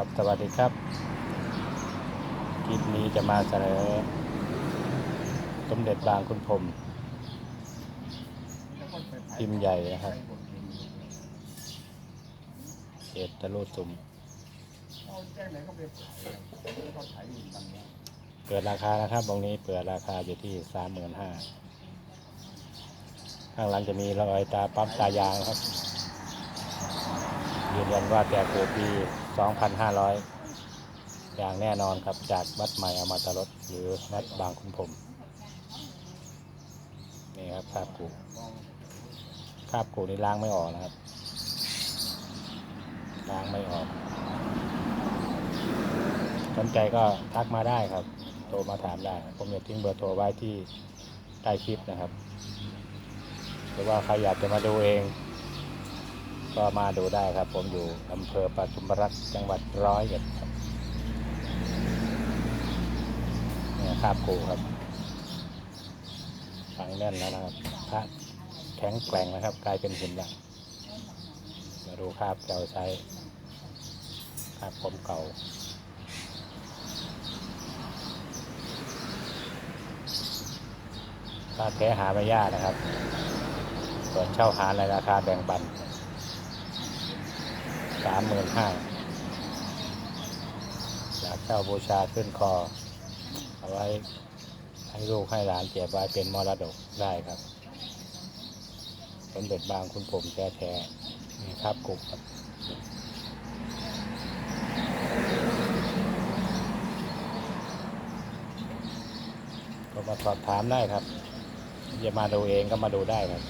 ครับสวัสดีครับ คลิปนี้จะมาเสนอ สมเด็จบางคุณพรมพิมพ์ใหญ่นะครับเขตตะลุตุมเปิดราคานะครับตรงนี้เปิดราคาอยู่ที่สามหมื่นห้าข้างหลังจะมีรอยตาปั๊มตายางครับยืนยันว่าแต่ปูปี 2,500 อย่างแน่นอนครับจากวัดใหม่อมตะรสหรือวัดบางคุณพรหมนี่ครับคาบกูคาบกูนี่ล้างไม่ออกนะครับ ล้างไม่ออกสนใจก็ทักมาได้ครับ โทรมาถามได้ ผมจะทิ้งเบอร์โทรไว้ที่ใต้คลิปนะครับ หรือว่าใครอยากจะมาดูเอง ก็มาดูได้ครับ ผมอยู่อำเภอปทุมรักษ์จังหวัดร้อยเอ็ดครับเนี่ยคาบกูครับฝังแน่นแล้วนะครับพระแข็งแกร่งนะครับ กลายเป็นหินแล้วมาดูคาบเก่าใช้คาบผมเก่าถ้าแท้หาไม่ยากนะครับส่วนเช่าหาในราคาแบ่งปัน สามหมื่นห้าอยากเช่าบูชาขึ้นคอ เอาไว้ให้ลูกให้หลานเก็บไว้เป็นมรดกได้ครับสมเด็จบางคุณผมแท้แท้ๆนี่ครับกุกครับก็มาสอบถามได้ครับจะมาดูเองก็มาดูได้ครับ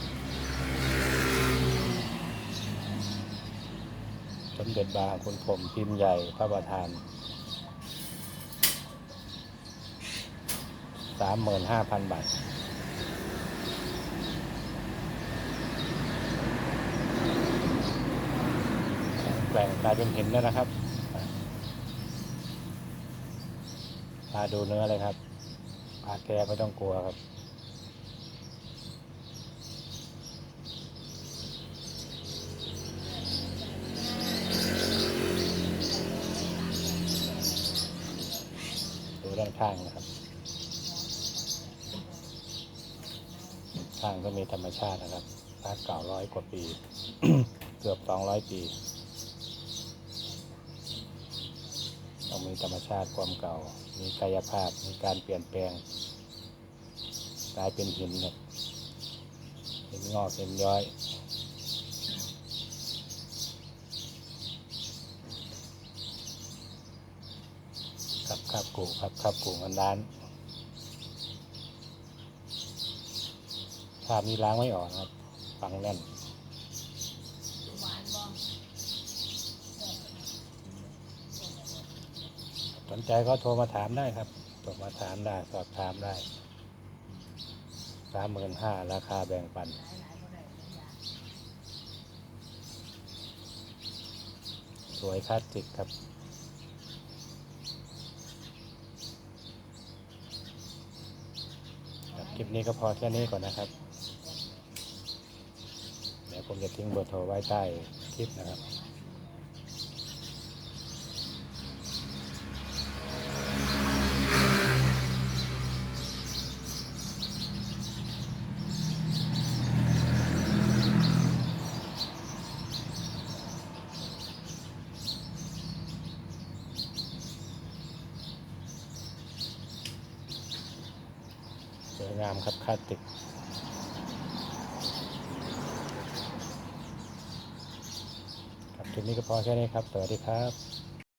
สมเด็จบางคุณผมพิมพ์ใหญ่พระประธานสามหมื่นห้าพันบาทแปลงกลายเป็นหินแล้วนะครับพาดูเนื้อเลยครับพาแกไม่ต้องกลัวครับ ดูด้านข้างนะครับ ข้างก็มีธรรมชาตินะครับพระเก่าร้อยกว่าปี เกือบสองร้อยปีต้องมีธรรมชาติความเก่า มีกายภาพ มีการเปลี่ยนแปลงกลายเป็นหินครับหินงอกหินย้อย ครับครับกูครับครับกูเงินล้านภาพนี้ล้างไม่ออกครับ ฟังแน่นสนใจก็โทรมาถามได้ครับโทรมาถามได้ สอบถามได้สามหมื่นห้าราคาแบ่งปันสวยคลาสสิกครับ คลิปนี้ก็พอแค่นี้ก่อนนะครับ เดี๋ยวผมจะทิ้งเบอร์โทรไว้ใต้คลิปนะครับ ส วยงามครับคลาติกครับคลิปนี้ก็พอแค่นี้ครับ สวัสดีครับ